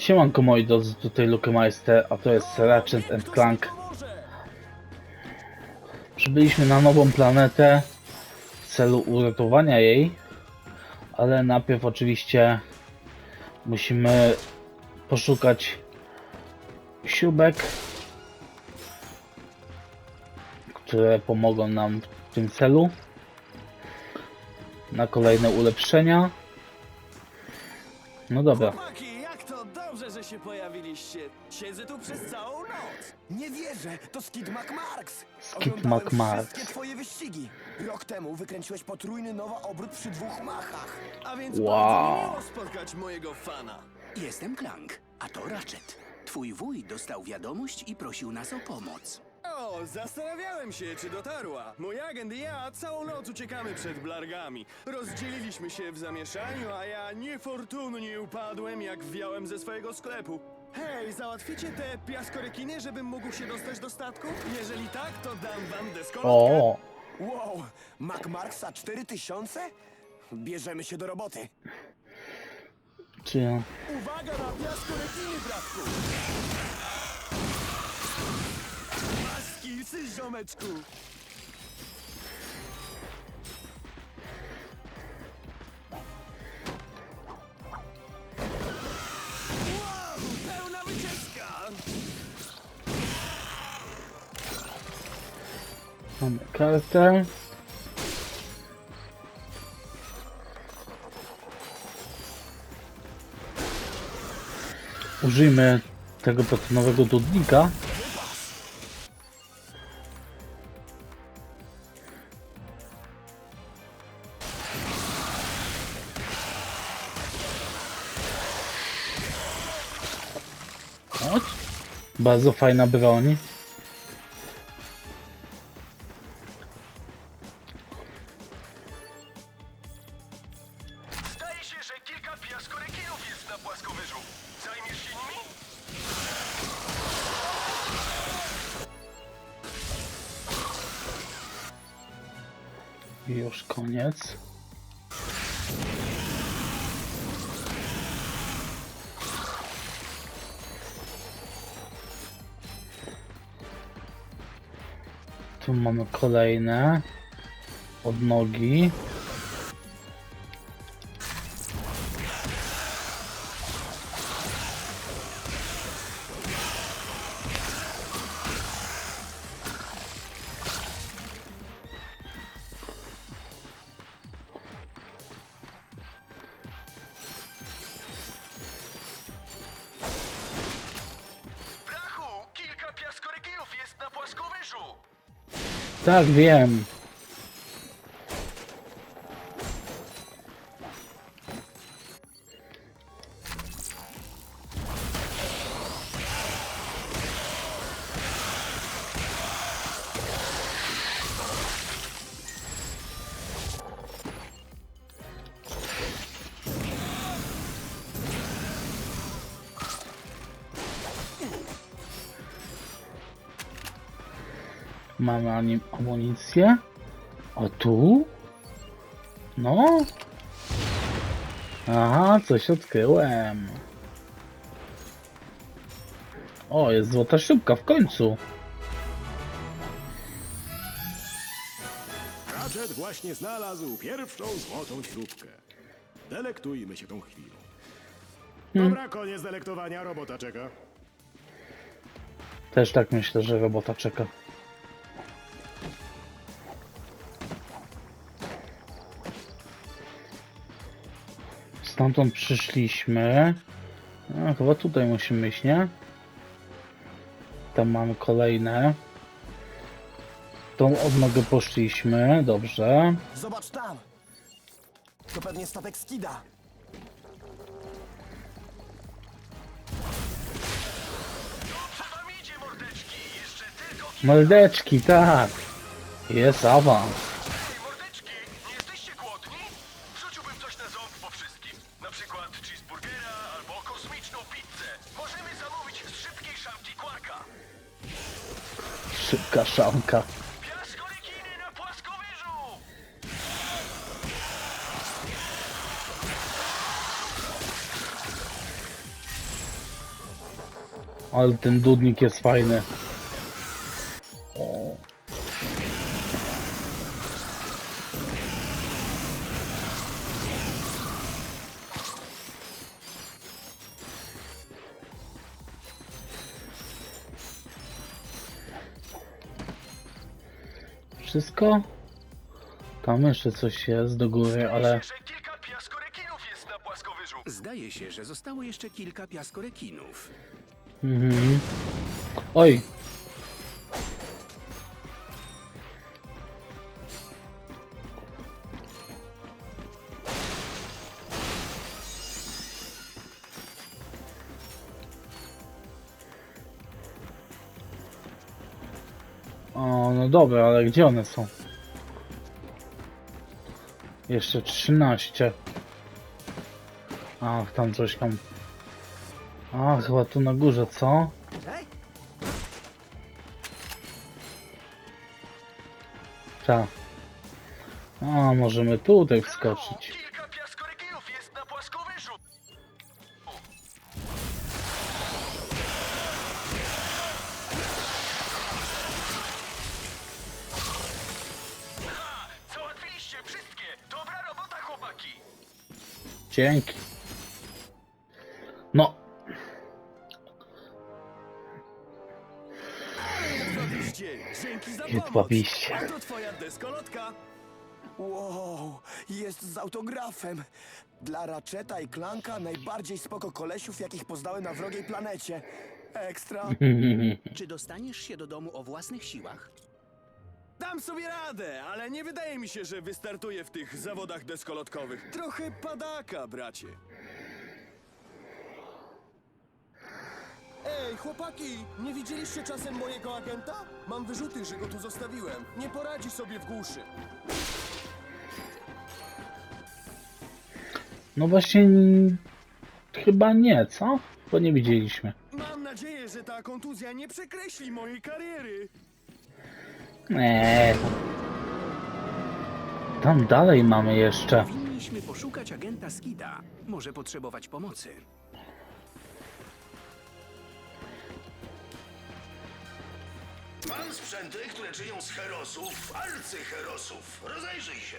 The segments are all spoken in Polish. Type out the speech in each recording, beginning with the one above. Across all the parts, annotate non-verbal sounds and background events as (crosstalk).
Siemanko moi drodzy, tutaj Lukemeister, a to jest Ratchet and Clank. Przybyliśmy na nową planetę w celu uratowania jej, ale najpierw oczywiście musimy poszukać śrubek, które pomogą nam w tym celu na kolejne ulepszenia. No dobra. Się pojawiliście. Siedzę tu przez całą noc. Nie wierzę, to Skid McMarks. Skid Oglądałem McMarks. wszystkie twoje wyścigi. Rok temu wykręciłeś potrójny nowa obrót przy dwóch machach. A więc Wow. bardzo mi miło spotkać mojego fana. Jestem Clank, a to Ratchet. Twój wuj dostał wiadomość i prosił nas o pomoc. O, zastanawiałem się, czy dotarła. Mój agent i ja całą noc uciekamy przed blargami. Rozdzieliliśmy się w zamieszaniu, a ja niefortunnie upadłem, jak wwiałem ze swojego sklepu. Hej, załatwicie te piaskorekiny, żebym mógł się dostać do statku? Jeżeli tak, to dam wam deskolotkę. O, Wow, McMarksa 4000? Bierzemy się do roboty. czy ja... Uwaga na piaskorekiny, bratku! Sy, ziomeczku! Wow, pełna wycieczka! Mamy kartę. Użyjmy tego betonowego dudnika. Bardzo fajna broń. Kolejne odnogi. Brachu, Tak, wiem. Mamy anim amunicję. O tu? No. Aha, coś odkryłem. O, jest złota śrubka w końcu. Ratchet właśnie znalazł pierwszą złotą śrubkę. Delektujmy się tą chwilą. Dobra, koniec delektowania, robota czeka. Też tak myślę, że robota czeka. Stamtąd przyszliśmy. A, chyba tutaj musimy iść, nie? Tam mamy kolejne. Tą odnogę poszliśmy, dobrze. Zobacz tam. To pewnie statek Skida. Mordeczki, tak. Jest awans. Szybka szanka. Piaskorekiny na płaskowyżu! Ale ten dudnik jest fajny. Wszystko? Tam jeszcze coś jest do góry, ale... Myślę, że kilka piaskorekinów jest na płaskowyżu. Zdaje się, że zostało jeszcze kilka piaskorekinów. Mhm. Oj! O, dobra, ale gdzie one są? Jeszcze 13. Ach, tam coś tam. A, chyba tu na górze, co? Tak. A, możemy tutaj wskoczyć. Dzięki. No, Jedwabiście, dzięki za pomoc. Jedwabiście. A to twoja deskolotka. Wow, jest z autografem. Dla Ratcheta i Clanka najbardziej spoko kolesiów, jakich poznałem na wrogiej planecie. Ekstra. (laughs) Czy dostaniesz się do domu o własnych siłach? Dam sobie radę, ale nie wydaje mi się, że wystartuję w tych zawodach deskolotkowych. Trochę padaka, bracie. Ej, chłopaki, nie widzieliście czasem mojego agenta? Mam wyrzuty, że go tu zostawiłem. Nie poradzi sobie w głuszy. no właśnie n- chyba nie, co? Bo nie widzieliśmy. Mam nadzieję, że ta kontuzja nie przekreśli mojej kariery. Eee. Tam dalej mamy jeszcze. Powinniśmy poszukać agenta Skida. Może potrzebować pomocy. Mam sprzęty, które czynią z herosów, arcyherosów. Rozejrzyj się.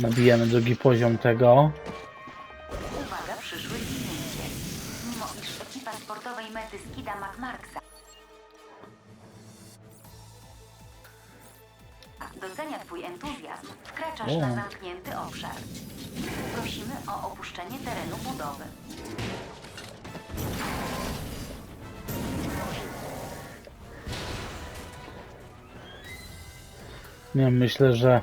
Nabijemy drugi poziom tego. Uwaga, przyszłe zdjęcie. Mimo iż ekipa sportowej mety Skida McMarksa docenia Twój entuzjazm, wkraczasz O. na zamknięty obszar. Prosimy o opuszczenie terenu budowy. Nie wiem, myślę, że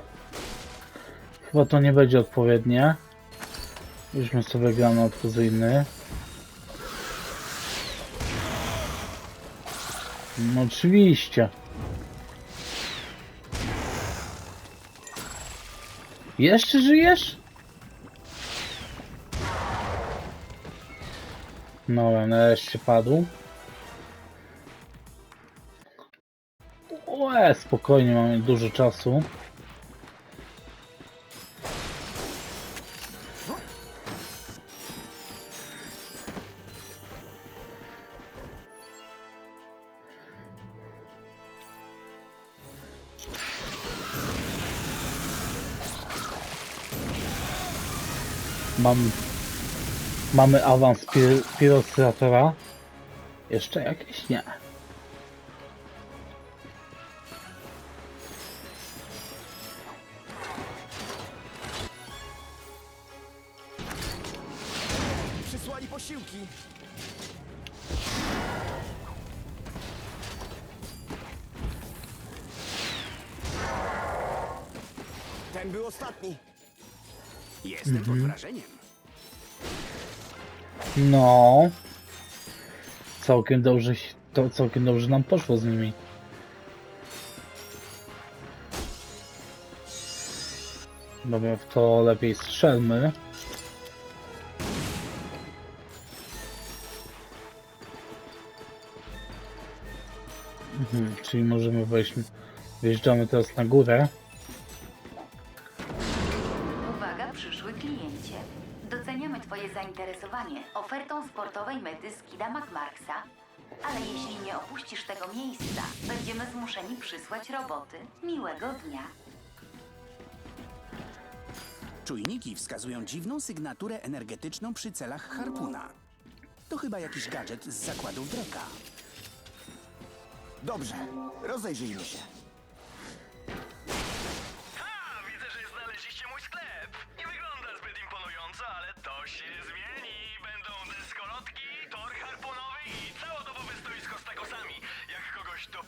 chyba to nie będzie odpowiednie. Weźmy sobie granat fuzyjny. No oczywiście. Jeszcze żyjesz? No, nareszcie padł. Łe, spokojnie, mamy dużo czasu. Mam, mamy awans pir Pirocratora. Jeszcze jakieś? Nie. Całkiem dobrze, to całkiem dobrze nam poszło z nimi. Dobra, w to lepiej strzelmy. Mhm, czyli możemy wejść. Wjeżdżamy teraz na górę. Przysłać roboty. Miłego dnia. Czujniki wskazują dziwną sygnaturę energetyczną przy celach harpuna. To chyba jakiś gadżet z zakładów Dreka. Dobrze, rozejrzyjmy się.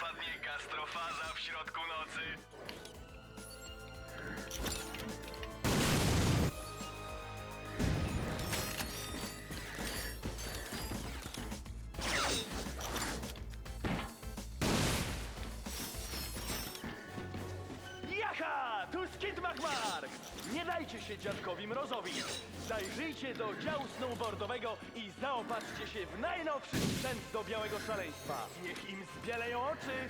Dopadnie gastrofaza w środku nocy. Jaha! Tu Skid McMark! Nie dajcie się dziadkowi mrozowi! Zajrzyjcie do działu snowboardowego i zaopatrzcie się w najnowszy sprzęt do białego szaleństwa. Niech im zbieleją oczy!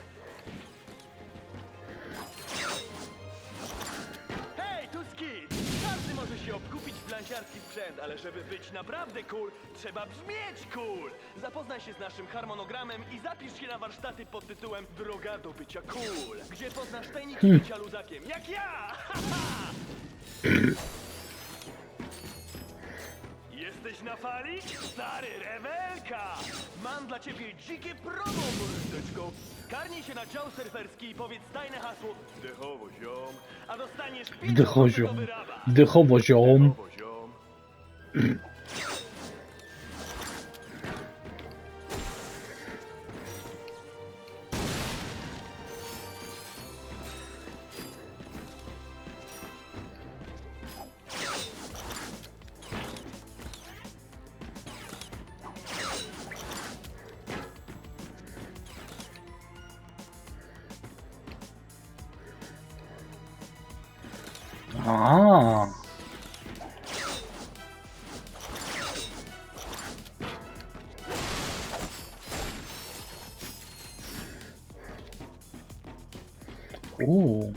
Hej, tu Skid! Każdy może się obkupić w blanciarski sprzęt, ale żeby być naprawdę cool, trzeba brzmieć cool! Zapoznaj się z naszym harmonogramem i zapisz się na warsztaty pod tytułem Droga do bycia cool, gdzie poznasz tajniki bycia luzakiem, jak ja! (laughs) Jesteś na fali? Stary rewelka! Mam dla ciebie dzikie promo, mordeczko! Karnij się na dział surferski i powiedz tajne hasło Wdechowo ziom, a dostaniesz Wdechoziom. 5% rabat. Wdechowo ziom. Ziom. Uuu,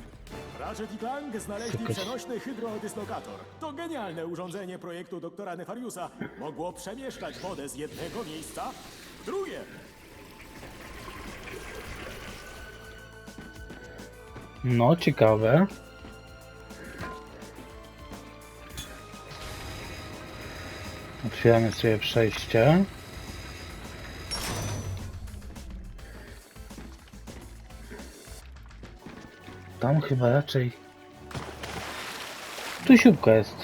Ratchet i Clank znaleźli Jakoś- przenośny hydrodyslokator. To genialne urządzenie projektu doktora Nefariusa. Mogło przemieszczać wodę z jednego miejsca w drugie. no ciekawe. Otwieramy sobie przejście. Tam chyba raczej... Tu siłka jest.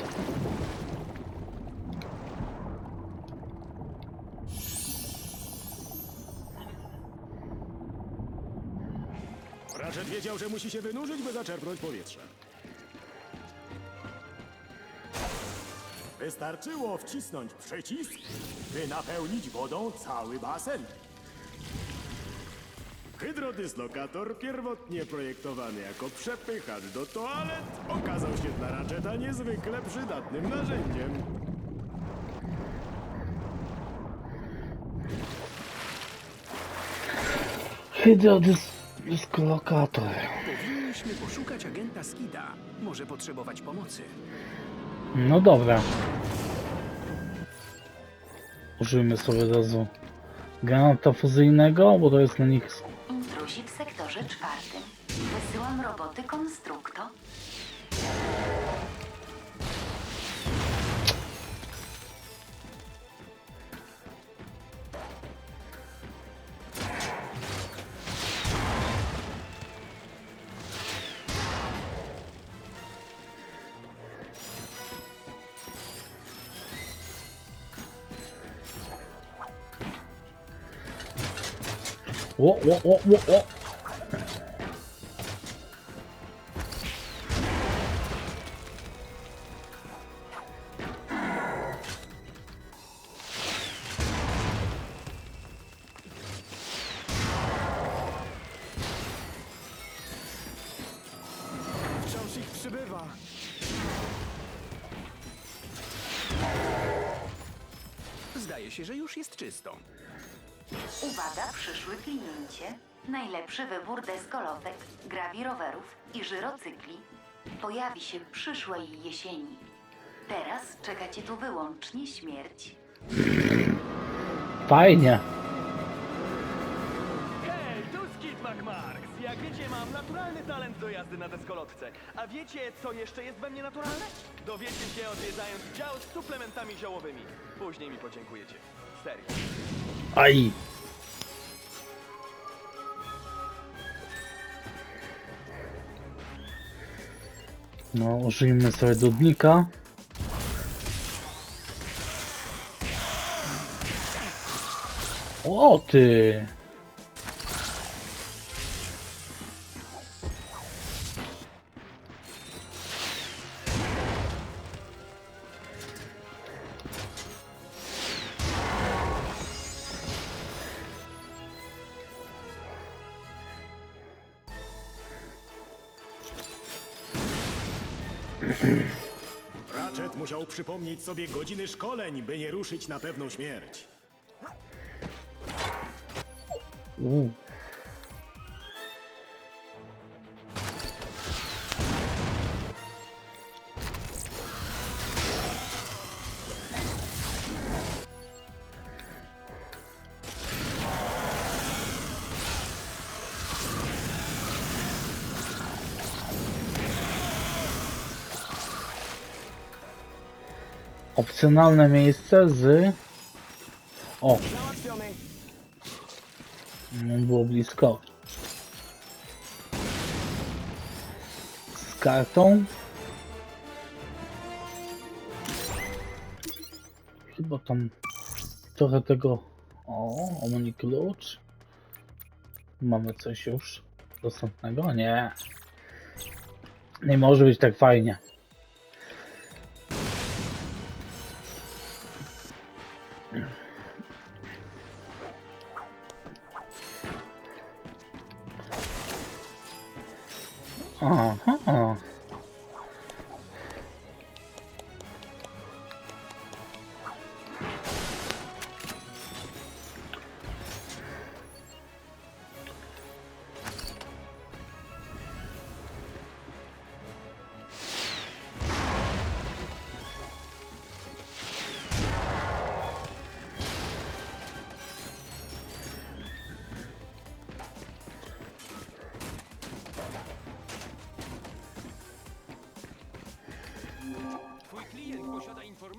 Ratchet wiedział, że musi się wynurzyć, by zaczerpnąć powietrze. Wystarczyło wcisnąć przycisk, by napełnić wodą cały basen. Hydrodyslokator, pierwotnie projektowany jako przepychacz do toalet, okazał się dla Ratcheta niezwykle przydatnym narzędziem. Hydrodyslokator. Powinniśmy poszukać agenta Skida. Może potrzebować pomocy. No dobra. Użyjmy sobie od razu granata fuzyjnego, bo to jest na nich Intruzi w sektorze czwartym. Wysyłam roboty konstrukto. O, o, o, o, o. Przybywa. Zdaje się, że już jest czysto. Najlepszy wybór deskolotek, grawirowerów i żyrocykli pojawi się przyszłej jesieni. Teraz czeka cię tu wyłącznie śmierć. Fajnie. Hej, tu Skid McMarks! Jak wiecie, mam naturalny talent do jazdy na deskolotce. A wiecie, co jeszcze jest we mnie naturalne? Dowiecie się odwiedzając dział z suplementami ziołowymi. Później mi podziękujecie. Serio. Aj. No, użyjmy sobie dudnika. O ty! Ratchet musiał przypomnieć sobie godziny szkoleń, by nie ruszyć na pewną śmierć. U. Opcjonalne miejsce z... O, no było blisko. Z kartą. Chyba tam trochę tego... O, omni klucz. Mamy coś już dostępnego? Nie. Nie może być tak fajnie. Aha.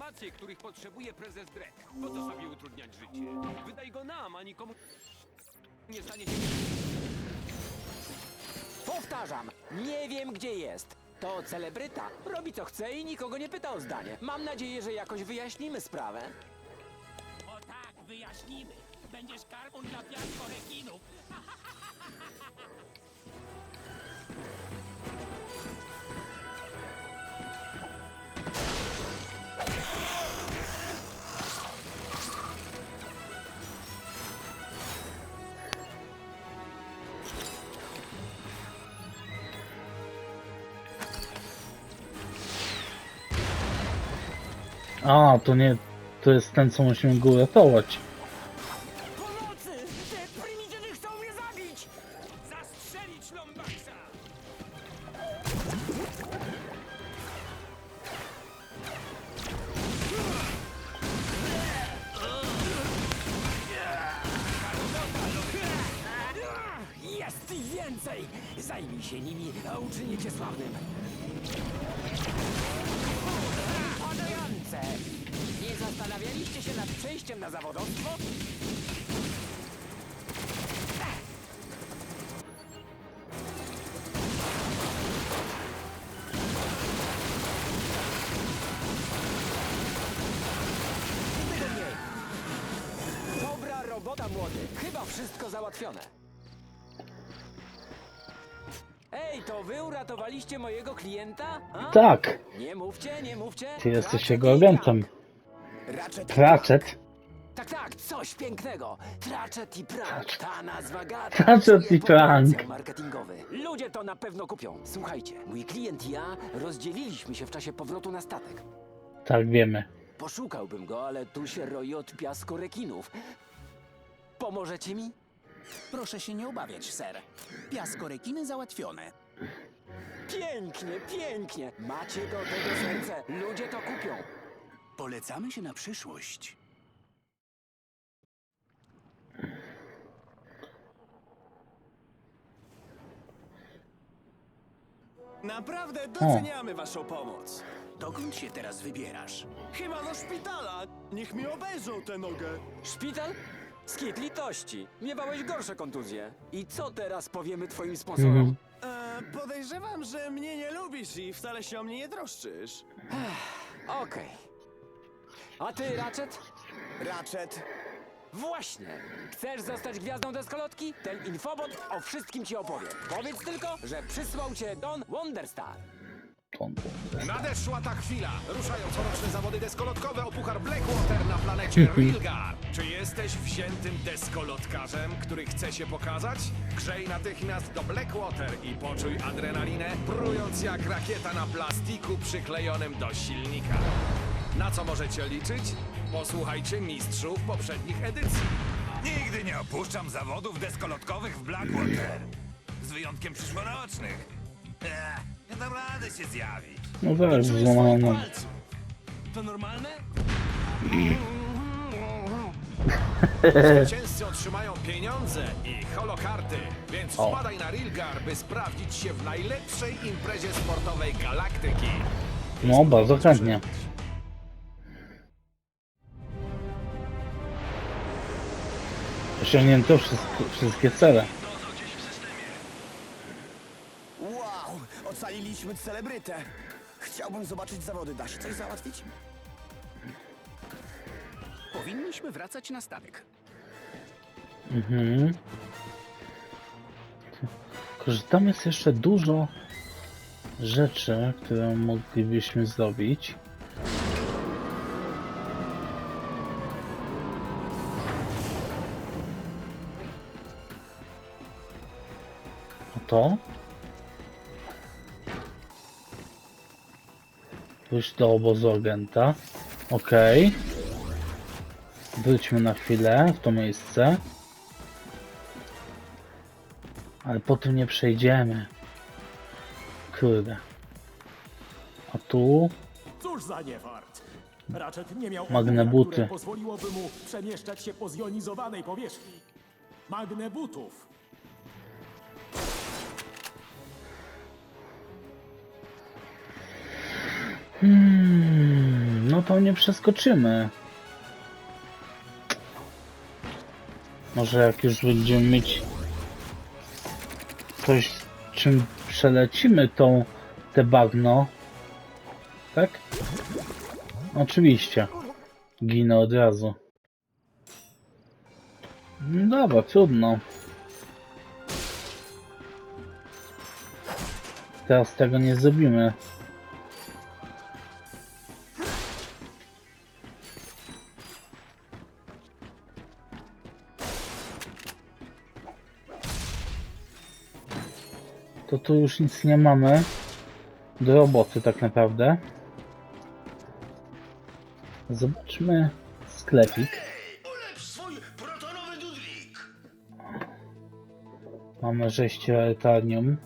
Informacje, których potrzebuje prezes Drek. Po co sobie utrudniać życie? Wydaj go nam, a nikomu nie stanie się... Powtarzam, nie wiem gdzie jest. To celebryta. Robi co chce i nikogo nie pyta o zdanie. Mam nadzieję, że jakoś wyjaśnimy sprawę. O tak, wyjaśnimy. Będziesz karbon dla piasko rekinów. (laughs) A, to nie... To jest ten, co musimy go uratować. Chcą mnie! Zastrzelić! Jest więcej! Zajmij się nimi, a uczynię cię sławnym. Zastanawialiście się nad przejściem na zawodowstwo? Dobra robota, młody. Chyba wszystko załatwione. Ej, to wy uratowaliście mojego klienta? A? Tak, Nie mówcie, nie mówcie. ty jesteś jego agentem. Ratchet. Ratchet. Tak, tak, coś pięknego. Ratchet i Prank. Ta nazwa gada. (laughs) Ratchet i Prank. marketingowy. Ludzie to na pewno kupią. Słuchajcie, mój klient i ja rozdzieliliśmy się w czasie powrotu na statek. Tak, wiemy. Poszukałbym go, ale tu się roi od piasku rekinów. Pomożecie mi? Proszę się nie obawiać, ser. Piaskorekiny załatwione. Pięknie, pięknie. Macie do tego serce. Ludzie to kupią. Polecamy się na przyszłość. Naprawdę doceniamy waszą pomoc. Dokąd się teraz wybierasz? Chyba do szpitala. Niech mi obejrzą tę nogę. Szpital? Skit litości. Miewałeś gorsze kontuzje. I co teraz powiemy twoim sponsorom? E, podejrzewam, że mnie nie lubisz i wcale się o mnie nie troszczysz. Okej. A ty, Ratchet? Ratchet, Właśnie. Chcesz zostać gwiazdą deskolotki? Ten infobot o wszystkim ci opowie. Powiedz tylko, że przysłał cię Don Wonderstar. Nadeszła ta chwila. Ruszają coroczne zawody deskolotkowe o puchar Blackwater na planecie Rilgar. Czy jesteś wziętym deskolotkarzem, który chce się pokazać? Grzej natychmiast do Blackwater i poczuj adrenalinę, prując jak rakieta na plastiku przyklejonym do silnika. Na co możecie liczyć? Posłuchajcie mistrzów poprzednich edycji. Nigdy nie opuszczam zawodów deskolotkowych w Blackwater. Z wyjątkiem przyszłorocznych. Eee, nie dam rady się zjawić. No zaraz, złamałem. To normalne? (laughs) Zwycięzcy otrzymają pieniądze i holokarty, więc O. wpadaj na Rilgar, by sprawdzić się w najlepszej imprezie sportowej galaktyki. No, bardzo chętnie. Osiągnięto wszystko, wszystkie cele. wow, ocaliliśmy celebrytę. Chciałbym zobaczyć zawody. Da się coś załatwić? Powinniśmy wracać na statek. Mhm. Tylko, że tam jest jeszcze dużo rzeczy, które moglibyśmy zrobić. To? Pójść do obozu agenta. Okej. Wróćmy na chwilę w to miejsce. Ale po tym nie przejdziemy. Kurde. A tu? Cóż za niefart. Ratchet nie miał Magnebuty. pozwoliłoby mu przemieszczać się po zjonizowanej powierzchni. Magnebutów. Hmm, no to nie przeskoczymy. Może jak już będziemy mieć coś, czym przelecimy tą te bagno. Tak? Oczywiście. Ginę od razu. No Dobra, trudno. Teraz tego nie zrobimy. To tu już nic nie mamy do roboty tak naprawdę. Zobaczmy sklepik. Mamy rzeź eternium.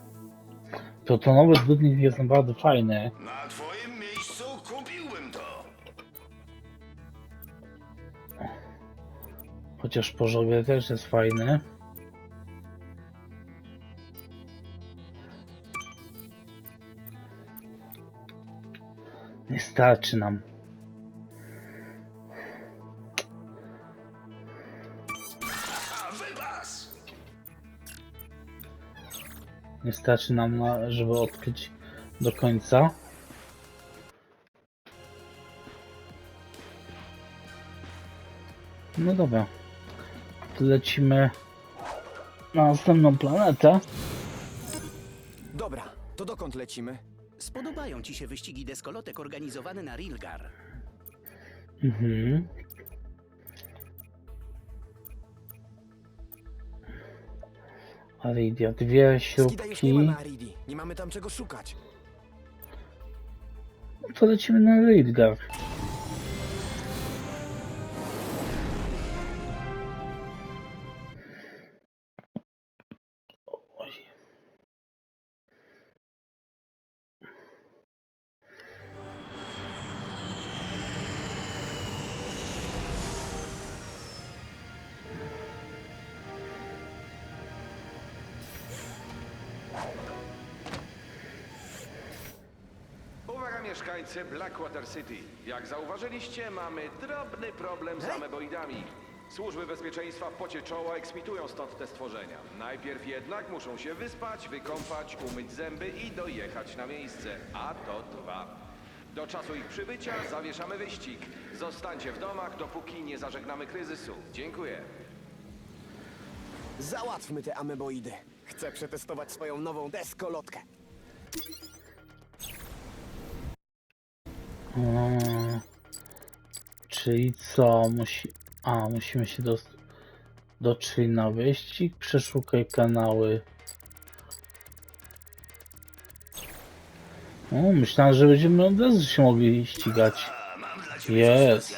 Protonowy dudnik jest naprawdę fajny. Na twoim miejscu kupiłbym to. Chociaż pożowie też jest fajny. Nie starczy nam. A wypas! Nie starczy nam, na, żeby odkryć do końca. No dobra. Lecimy na następną planetę. Dobra, to dokąd lecimy? Spodobają ci się wyścigi deskolotek organizowane na Rilgar. Mhm. Aridia, dwie Skida już nie ma śrubki. na Aridi. Nie mamy tam czego szukać. To lecimy na Raidgar. Mieszkańcy Blackwater City. Jak zauważyliście, mamy drobny problem z ameboidami. Służby bezpieczeństwa w pocie czoła eksmitują stąd te stworzenia. Najpierw jednak muszą się wyspać, wykąpać, umyć zęby i dojechać na miejsce. A to trwa. Do czasu ich przybycia zawieszamy wyścig. Zostańcie w domach, dopóki nie zażegnamy kryzysu. Dziękuję. Załatwmy te ameboidy. Chcę przetestować swoją nową deskolotkę. Eee, czyli co? Musi... A, musimy się dos... dotrzeć na wyścig. Przeszukaj kanały. O, myślałem, że będziemy od razu się mogli ścigać. Jest.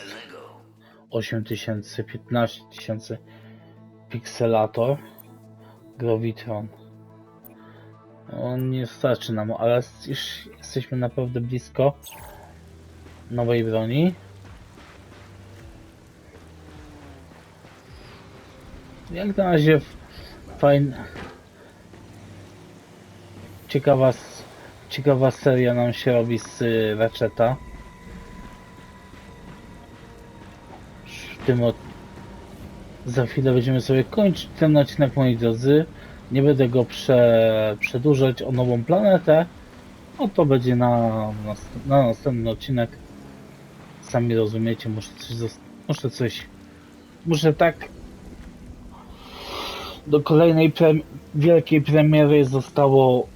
8000, 15 tysięcy. Pixelator. Gravitron. On nie starczy nam, ale jesteśmy naprawdę blisko nowej broni. Jak na razie fajna ciekawa ciekawa seria nam się robi z y, Ratcheta. W tym od... za chwilę będziemy sobie kończyć ten odcinek moi drodzy. Nie będę go prze... przedłużać o nową planetę. No to będzie na, na, na następny odcinek. Sami rozumiecie, muszę coś, muszę coś, muszę tak do kolejnej wielkiej premiery zostało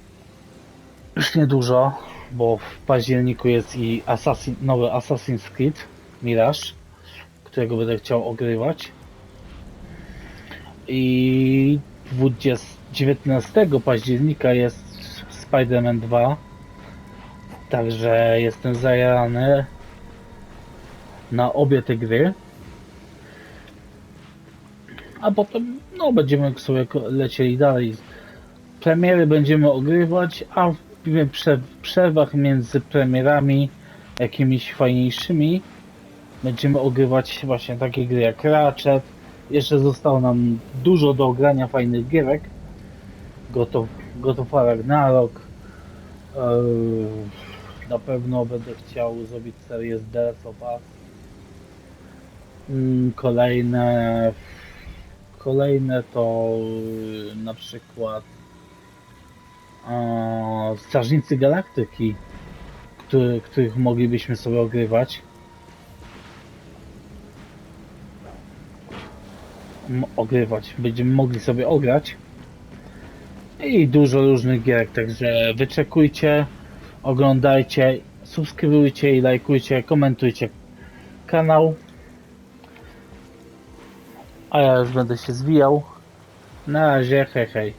już niedużo, bo w październiku jest i Assassin, nowy Assassin's Creed Mirage, którego będę chciał ogrywać. I 20, 19 października jest Spider-Man 2. Także jestem zajarany na obie te gry. A potem no będziemy sobie lecieli dalej. Premiery będziemy ogrywać, a w prze- przerwach między premierami jakimiś fajniejszymi będziemy ogrywać właśnie takie gry jak Ratchet. Jeszcze zostało nam dużo do ogrania fajnych gierek. Of War Ragnarok. Eee, na pewno będę chciał zrobić serię z The of Us. Mm, Kolejne kolejne to y, na przykład e, Strażnicy Galaktyki, który, których moglibyśmy sobie ogrywać. M- ogrywać, będziemy mogli sobie ograć. I dużo różnych gier, także wyczekujcie, oglądajcie, subskrybujcie i lajkujcie, komentujcie kanał. A ja już będę się zwijał. Na razie, hej hej.